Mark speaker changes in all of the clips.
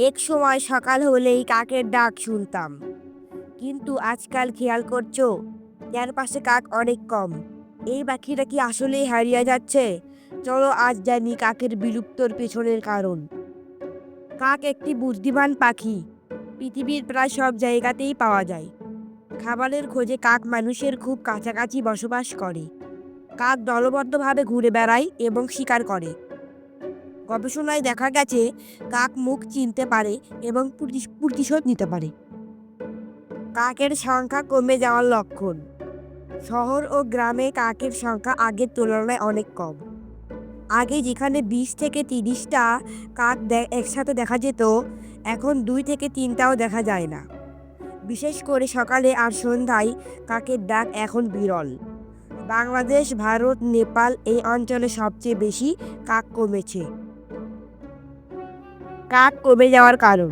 Speaker 1: এক সময় সকাল হলেই কাকের ডাক শুনতাম। কিন্তু আজকাল খেয়াল করছ চারপাশে কাক অনেক কম? এই পাখিটা কি আসলেই হারিয়ে যাচ্ছে? চলো আজ জানি কাকের বিলুপ্তর পেছনের কারণ। কাক একটি বুদ্ধিমান পাখি, পৃথিবীর প্রায় সব জায়গাতেই পাওয়া যায়। খাবারের খোঁজে কাক মানুষের খুব কাছাকাছি বসবাস করে। কাক দলবদ্ধভাবে ঘুরে বেড়ায় এবং শিকার করে। গবেষণায় দেখা গেছে, কাক মুখ চিনতে পারে এবং প্রতিশোধ নিতে পারে। কাকের সংখ্যা কমে যাওয়ার লক্ষণ। শহর ও গ্রামে কাকের সংখ্যা আগের তুলনায় অনেক কম। আগে যেখানে বিশ থেকে তিরিশটা কাক একসাথে দেখা যেত, এখন দুই থেকে তিনটাও দেখা যায় না। বিশেষ করে সকালে আর সন্ধ্যায় কাকের ডাক এখন বিরল। বাংলাদেশ, ভারত, নেপাল এই অঞ্চলে সবচেয়ে বেশি কাক কমেছে। কাক কমে যাওয়ার কারণ।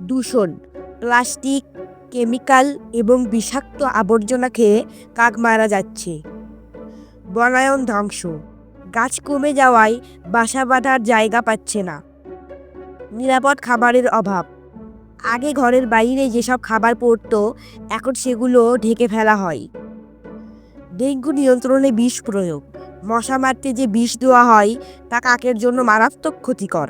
Speaker 1: দূষণ, প্লাস্টিক, কেমিক্যাল এবং বিষাক্ত আবর্জনা খেয়ে কাক মারা যাচ্ছে। বনায়ন ধ্বংস, গাছ কমে যাওয়ায় বাসা বাঁধার জায়গা পাচ্ছে না। নিরাপদ খাবারের অভাব, আগে ঘরের বাইরে যেসব খাবার পড়তো, এখন সেগুলো ঢেকে ফেলা হয়। ডেঙ্গু নিয়ন্ত্রণে বিষ প্রয়োগ, মশা মারতে যে বিষ দেওয়া হয়, তা কাকের জন্য মারাত্মক ক্ষতিকর।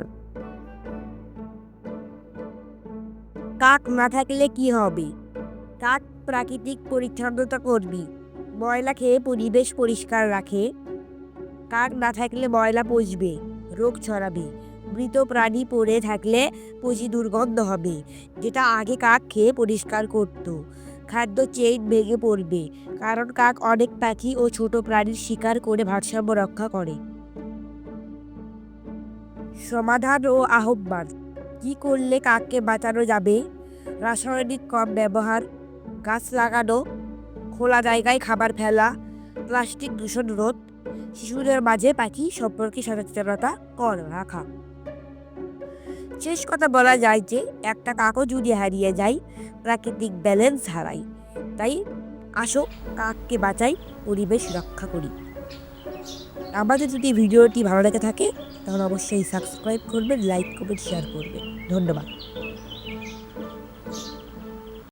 Speaker 1: কাক না থাকলে কি হবে? কাক প্রাকৃতিক পরিচ্ছন্নতা করবি। ময়লা খেয়ে পরিবেশ পরিষ্কার রাখে। কাক না থাকলে ময়লা পচবে, রোগ ছড়াবে। মৃত প্রাণী পড়ে থাকলে পচি দুর্গন্ধ হবে, যেটা আগে কাক খেয়ে পরিষ্কার করত। খাদ্য চেইন ভেঙে পড়বে, কারণ কাক অনেক পাখি ও ছোট প্রাণীর শিকার করে ভারসাম্য রক্ষা করে। সমাধান ও আহ্বান। কি করলে কাককে বাঁচানো যাবে? রাসায়নিক কম ব্যবহার, গাছ লাগানো, খোলা জায়গায় খাবার ফেলা, প্লাস্টিক দূষণ রোধ, শিশুদের মাঝে পাখি সম্পর্কে সচেতনতা কর রাখা। শেষ কথা বলা যায় যে, একটা কাকও যদি হারিয়ে যায়, প্রাকৃতিক ব্যালেন্স হারাই। তাই আসো, কাককে বাঁচাই, পরিবেশ রক্ষা করি। আমাদের যদি ভিডিওটি ভালো লেগে থাকে, তাহলে অবশ্যই সাবস্ক্রাইব করবেন, লাইক করবেন শেয়ার করবেন। ধন্যবাদ।